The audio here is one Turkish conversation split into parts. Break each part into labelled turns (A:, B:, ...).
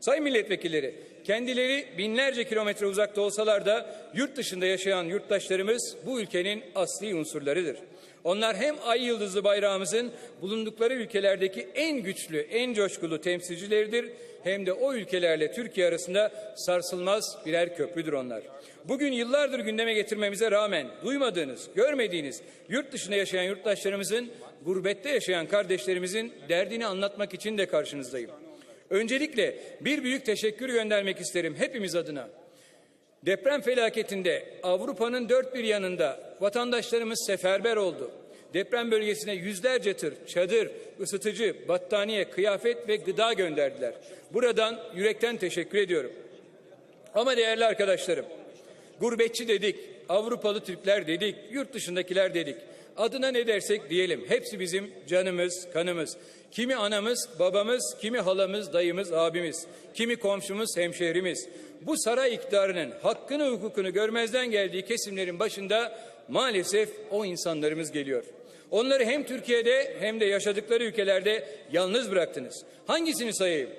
A: Sayın milletvekilleri, kendileri binlerce kilometre uzakta olsalar da yurt dışında yaşayan yurttaşlarımız bu ülkenin asli unsurlarıdır. Onlar hem ay yıldızlı bayrağımızın bulundukları ülkelerdeki en güçlü, en coşkulu temsilcileridir hem de o ülkelerle Türkiye arasında sarsılmaz birer köprüdür onlar. Bugün yıllardır gündeme getirmemize rağmen duymadığınız, görmediğiniz yurt dışında yaşayan yurttaşlarımızın, gurbette yaşayan kardeşlerimizin derdini anlatmak için de karşınızdayım. Öncelikle bir büyük teşekkür göndermek isterim hepimiz adına. Deprem felaketinde Avrupa'nın dört bir yanında vatandaşlarımız seferber oldu. Deprem bölgesine yüzlerce tır, çadır, ısıtıcı, battaniye, kıyafet ve gıda gönderdiler. Buradan yürekten teşekkür ediyorum. Ama değerli arkadaşlarım, gurbetçi dedik, Avrupalı Türkler dedik, yurt dışındakiler dedik. Adına ne dersek diyelim. Hepsi bizim canımız, kanımız. Kimi anamız, babamız, kimi halamız, dayımız, abimiz. Kimi komşumuz, hemşehrimiz. Bu saray iktidarının hakkını, hukukunu görmezden geldiği kesimlerin başında maalesef o insanlarımız geliyor. Onları hem Türkiye'de hem de yaşadıkları ülkelerde yalnız bıraktınız. Hangisini sayayım?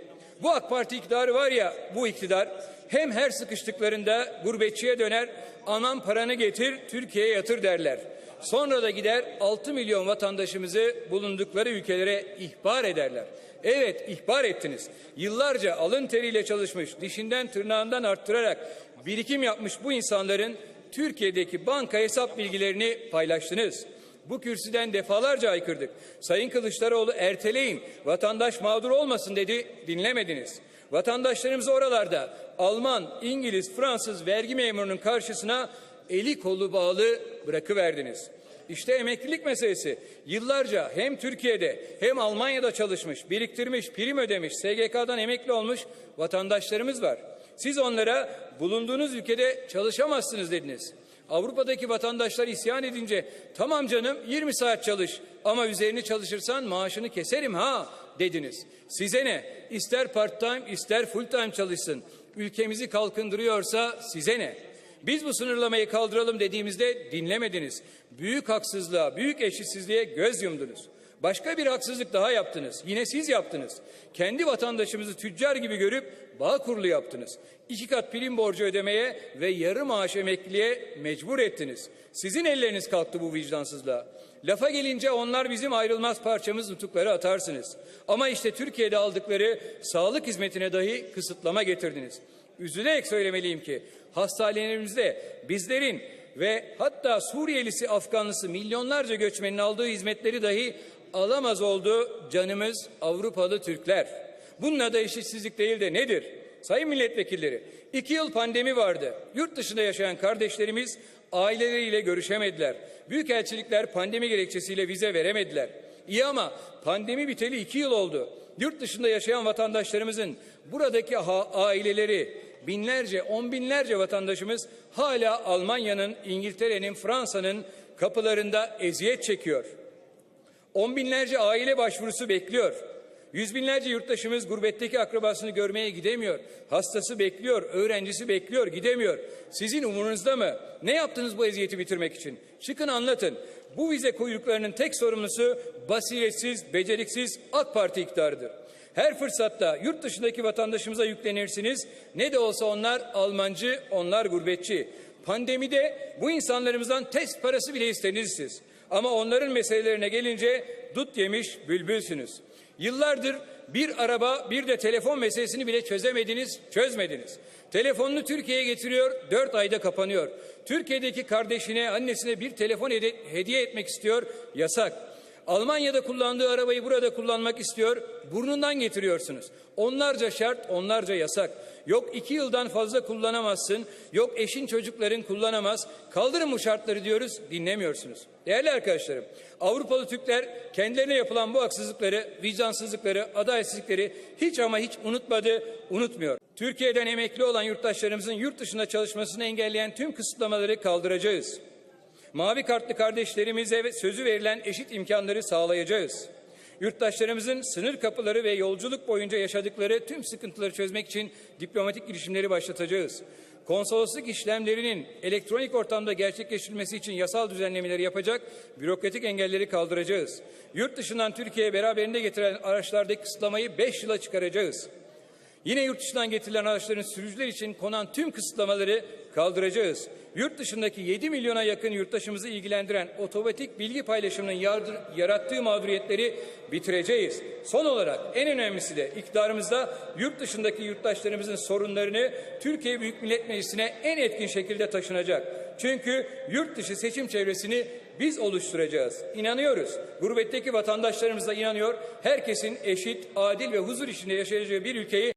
A: Bu AK Parti iktidarı var ya, bu iktidar hem her sıkıştıklarında gurbetçiye döner, aman paranı getir, Türkiye'ye yatır derler. Sonra da gider 6 milyon vatandaşımızı bulundukları ülkelere ihbar ederler. Evet ihbar ettiniz. Yıllarca alın teriyle çalışmış, dişinden tırnağından arttırarak birikim yapmış bu insanların Türkiye'deki banka hesap bilgilerini paylaştınız. Bu kürsüden defalarca aykırdık. Sayın Kılıçdaroğlu erteleyin, vatandaş mağdur olmasın dedi, dinlemediniz. Vatandaşlarımız oralarda Alman, İngiliz, Fransız vergi memurunun karşısına eli kolu bağlı bırakıverdiniz. İşte emeklilik meselesi. Yıllarca hem Türkiye'de hem Almanya'da çalışmış, biriktirmiş, prim ödemiş, SGK'dan emekli olmuş vatandaşlarımız var. Siz onlara bulunduğunuz ülkede çalışamazsınız dediniz. Avrupa'daki vatandaşlar isyan edince tamam canım 20 saat çalış ama üzerini çalışırsan maaşını keserim ha dediniz. Size ne? İster part time ister full time çalışsın. Ülkemizi kalkındırıyorsa size ne? Biz bu sınırlamayı kaldıralım dediğimizde dinlemediniz. Büyük haksızlığa, büyük eşitsizliğe göz yumdunuz. Başka bir haksızlık daha yaptınız. Yine siz yaptınız. Kendi vatandaşımızı tüccar gibi görüp bağ kurulu yaptınız. İki kat prim borcu ödemeye ve yarı maaş emekliliğe mecbur ettiniz. Sizin elleriniz kalktı bu vicdansızlığa. Lafa gelince onlar bizim ayrılmaz parçamız nutukları atarsınız. Ama işte Türkiye'de aldıkları sağlık hizmetine dahi kısıtlama getirdiniz. Üzülerek söylemeliyim ki hastanelerimizde bizlerin ve hatta Suriyelisi, Afganlısı milyonlarca göçmenin aldığı hizmetleri dahi alamaz oldu canımız Avrupalı Türkler. Bunun adı eşitsizlik değil de nedir? Sayın milletvekilleri, iki yıl pandemi vardı. Yurt dışında yaşayan kardeşlerimiz aileleriyle görüşemediler. Büyükelçilikler pandemi gerekçesiyle vize veremediler. İyi ama pandemi biteli iki yıl oldu. Yurt dışında yaşayan vatandaşlarımızın buradaki aileleri, binlerce, on binlerce vatandaşımız hala Almanya'nın, İngiltere'nin, Fransa'nın kapılarında eziyet çekiyor. On binlerce aile başvurusu bekliyor. Yüz binlerce yurttaşımız gurbetteki akrabasını görmeye gidemiyor. Hastası bekliyor, öğrencisi bekliyor, gidemiyor. Sizin umurunuzda mı? Ne yaptınız bu eziyeti bitirmek için? Çıkın anlatın. Bu vize kuyruklarının tek sorumlusu basiretsiz, beceriksiz AK Parti iktidarıdır. Her fırsatta yurt dışındaki vatandaşımıza yüklenirsiniz. Ne de olsa onlar Almancı, onlar gurbetçi. Pandemide bu insanlarımızdan test parası bile istediniz siz. Ama onların meselelerine gelince dut yemiş bülbülsünüz. Yıllardır bir araba bir de telefon meselesini bile çözemediniz, çözmediniz. Telefonunu Türkiye'ye getiriyor, dört ayda kapanıyor. Türkiye'deki kardeşine, annesine bir telefon hediye etmek istiyor, yasak. Almanya'da kullandığı arabayı burada kullanmak istiyor, burnundan getiriyorsunuz. Onlarca şart, onlarca yasak. Yok iki yıldan fazla kullanamazsın, yok eşin çocukların kullanamaz. Kaldırın bu şartları diyoruz, dinlemiyorsunuz. Değerli arkadaşlarım, Avrupalı Türkler kendilerine yapılan bu haksızlıkları, vicdansızlıkları, adaletsizlikleri hiç ama hiç unutmadı, unutmuyor. Türkiye'den emekli olan yurttaşlarımızın yurt dışında çalışmasını engelleyen tüm kısıtlamaları kaldıracağız. Mavi kartlı kardeşlerimize sözü verilen eşit imkanları sağlayacağız. Yurttaşlarımızın sınır kapıları ve yolculuk boyunca yaşadıkları tüm sıkıntıları çözmek için diplomatik girişimleri başlatacağız. Konsolosluk işlemlerinin elektronik ortamda gerçekleştirilmesi için yasal düzenlemeleri yapacak, bürokratik engelleri kaldıracağız. Yurt dışından Türkiye'ye beraberinde getiren araçlardaki kısıtlamayı 5 yıla çıkaracağız. Yine yurt dışından getirilen araçların sürücüler için konan tüm kısıtlamaları kaldıracağız. Yurt dışındaki 7 milyona yakın yurttaşımızı ilgilendiren otomatik bilgi paylaşımının yarattığı mağduriyetleri bitireceğiz. Son olarak en önemlisi de iktidarımızda yurt dışındaki yurttaşlarımızın sorunlarını Türkiye Büyük Millet Meclisi'ne en etkin şekilde taşınacak. Çünkü yurt dışı seçim çevresini biz oluşturacağız. İnanıyoruz. Gurbetteki vatandaşlarımız da inanıyor. Herkesin eşit, adil ve huzur içinde yaşayacağı bir ülkeyi